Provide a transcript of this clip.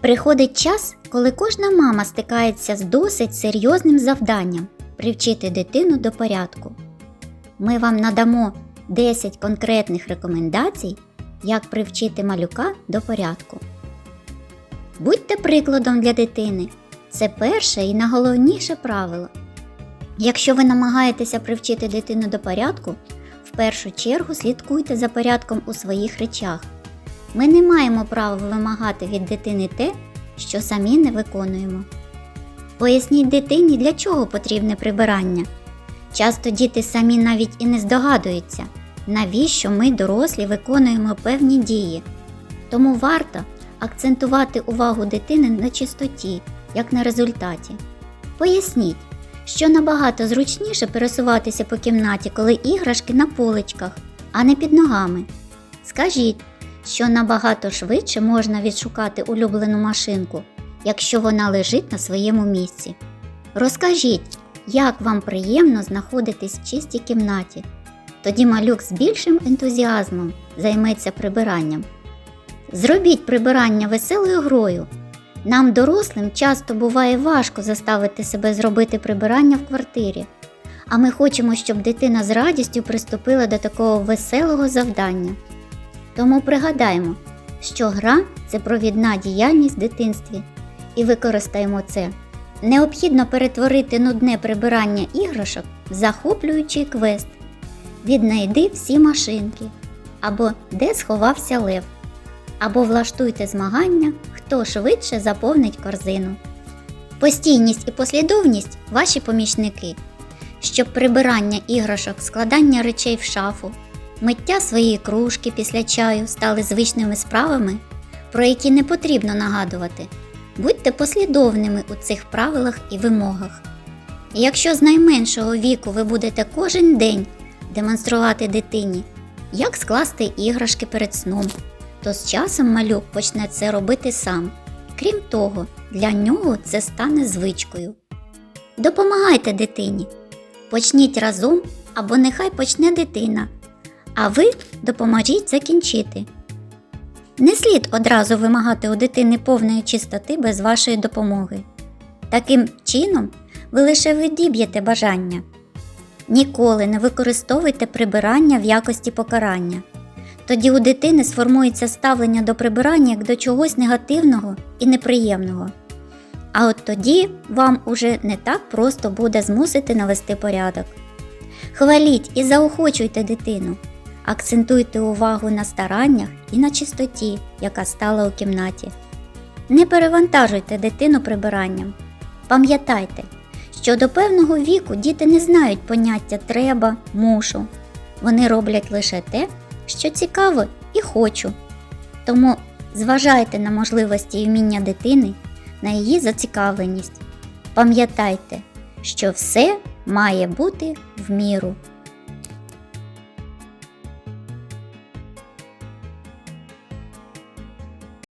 Приходить час, коли кожна мама стикається з досить серйозним завданням привчити дитину до порядку. Ми вам надамо 10 конкретних рекомендацій, як привчити малюка до порядку. Будьте прикладом для дитини. Це перше і найголовніше правило. Якщо ви намагаєтеся привчити дитину до порядку, в першу чергу слідкуйте за порядком у своїх речах. Ми не маємо права вимагати від дитини те, що самі не виконуємо. Поясніть дитині, для чого потрібне прибирання. Часто діти самі навіть і не здогадуються, навіщо ми, дорослі, виконуємо певні дії. Тому варто акцентувати увагу дитини на чистоті, як на результаті. Поясніть, що набагато зручніше пересуватися по кімнаті, коли іграшки на поличках, а не під ногами. Скажіть, що набагато швидше можна відшукати улюблену машинку, якщо вона лежить на своєму місці. Розкажіть, як вам приємно знаходитись в чистій кімнаті. Тоді малюк з більшим ентузіазмом займеться прибиранням. Зробіть прибирання веселою грою. Нам, дорослим, часто буває важко заставити себе зробити прибирання в квартирі, а ми хочемо, щоб дитина з радістю приступила до такого веселого завдання. Тому пригадаймо, що гра це провідна діяльність в дитинстві, і використаємо це. Необхідно перетворити нудне прибирання іграшок в захоплюючий квест. Віднайди всі машинки, або де сховався лев, або влаштуйте змагання, хто швидше заповнить корзину. Постійність і послідовність ваші помічники, щоб прибирання іграшок, складання речей в шафу, миття своєї кружки після чаю стали звичними справами, про які не потрібно нагадувати. Будьте послідовними у цих правилах і вимогах. І якщо з найменшого віку ви будете кожен день демонструвати дитині, як скласти іграшки перед сном, то з часом малюк почне це робити сам. Крім того, для нього це стане звичкою. Допомагайте дитині. Почніть разом або нехай почне дитина, а ви допоможіть закінчити. Не слід одразу вимагати у дитини повної чистоти без вашої допомоги. Таким чином, ви лише відіб'єте бажання. Ніколи не використовуйте прибирання в якості покарання. Тоді у дитини сформується ставлення до прибирання як до чогось негативного і неприємного. А от тоді вам уже не так просто буде змусити навести порядок. Хваліть і заохочуйте дитину. Акцентуйте увагу на стараннях і на чистоті, яка стала у кімнаті. Не перевантажуйте дитину прибиранням. Пам'ятайте, що до певного віку діти не знають поняття треба, мушу. Вони роблять лише те, що цікаво і хочу. Тому зважайте на можливості і вміння дитини, на її зацікавленість. Пам'ятайте, що все має бути в міру.